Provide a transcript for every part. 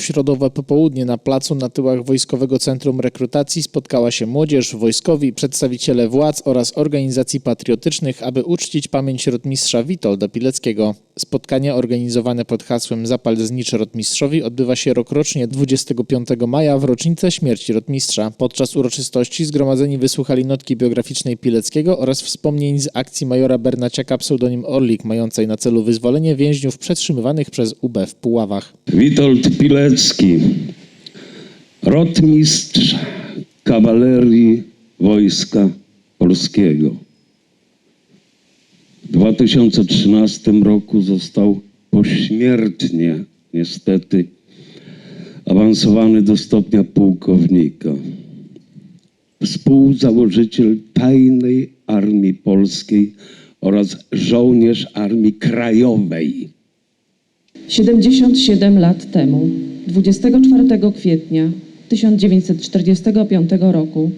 W środowe popołudnie na placu na tyłach Wojskowego Centrum Rekrutacji spotkała się młodzież, wojskowi, przedstawiciele władz oraz organizacji patriotycznych, aby uczcić pamięć rotmistrza Witolda Pileckiego. Spotkanie organizowane pod hasłem Zapal znicz rotmistrzowi odbywa się rokrocznie 25 maja w rocznicę śmierci rotmistrza. Podczas uroczystości zgromadzeni wysłuchali notki biograficznej Pileckiego oraz wspomnień z akcji majora Bernaciaka pseudonim Orlik, mającej na celu wyzwolenie więźniów przetrzymywanych przez UB w Puławach. Witold Pilecki, rotmistrz kawalerii Wojska Polskiego. W 2013 roku został pośmiertnie, niestety, awansowany do stopnia pułkownika. Współzałożyciel Tajnej Armii Polskiej oraz żołnierz Armii Krajowej. 77 lat temu, 24 kwietnia 1945 roku,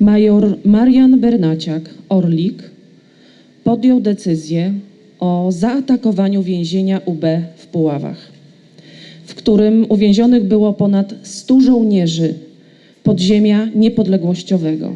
major Marian Bernaciak, Orlik, podjął decyzję o zaatakowaniu więzienia UB w Puławach, w którym uwięzionych było ponad 100 żołnierzy podziemia niepodległościowego.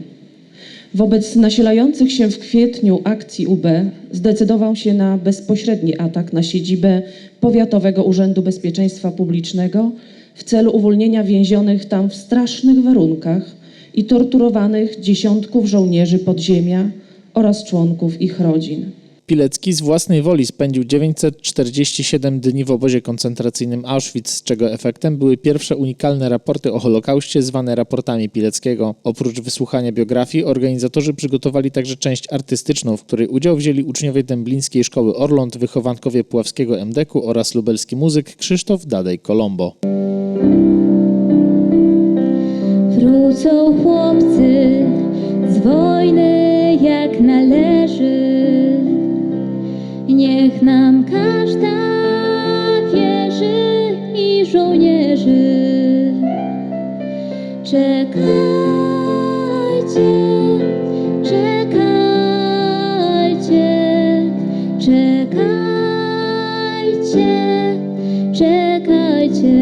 Wobec nasilających się w kwietniu akcji UB zdecydował się na bezpośredni atak na siedzibę Powiatowego Urzędu Bezpieczeństwa Publicznego w celu uwolnienia więzionych tam w strasznych warunkach i torturowanych dziesiątków żołnierzy podziemia oraz członków ich rodzin. Pilecki z własnej woli spędził 947 dni w obozie koncentracyjnym Auschwitz, z czego efektem były pierwsze unikalne raporty o Holokauście zwane raportami Pileckiego. Oprócz wysłuchania biografii, organizatorzy przygotowali także część artystyczną, w której udział wzięli uczniowie Dęblińskiej Szkoły Orląt, wychowankowie Puławskiego MDK-u oraz lubelski muzyk Krzysztof Dadej-Kolombo. Wrócą chłopcy z wojny jak należy. Niech nam każda wierzy i żołnierzy. Czekajcie, czekajcie, czekajcie, czekajcie.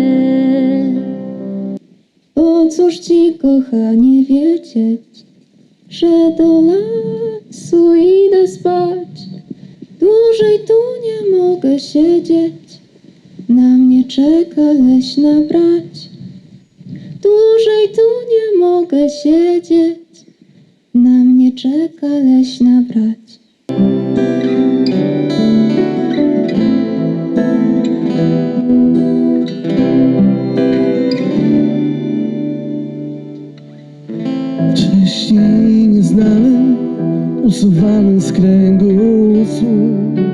O cóż ci, kochanie, wiedzieć, że do lasu idę spać. Dłużej tu nie mogę siedzieć, na mnie czeka leśna brać. Dłużej tu nie mogę siedzieć, na mnie czeka leśna brać. Wcześniej nieznany, usuwany z kręgu słów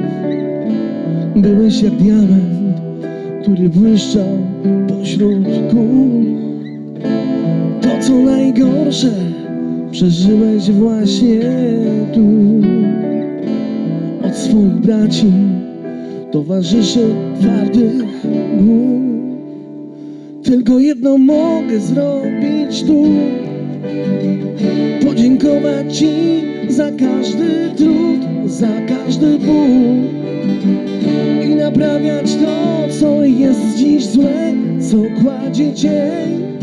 Byłeś jak diament, który błyszczał pośród kół. To co najgorsze, przeżyłeś właśnie tu. Od swoich braci, towarzyszy twardych głów Tylko jedno mogę zrobić tu Podziękować Ci za każdy trud, za każdy ból I naprawiać to, co jest dziś złe, co kładzie cień.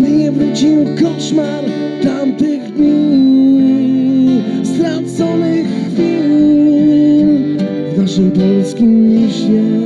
By nie wrócił koszmar tamtych dni Straconych chwil w naszym polskim śnie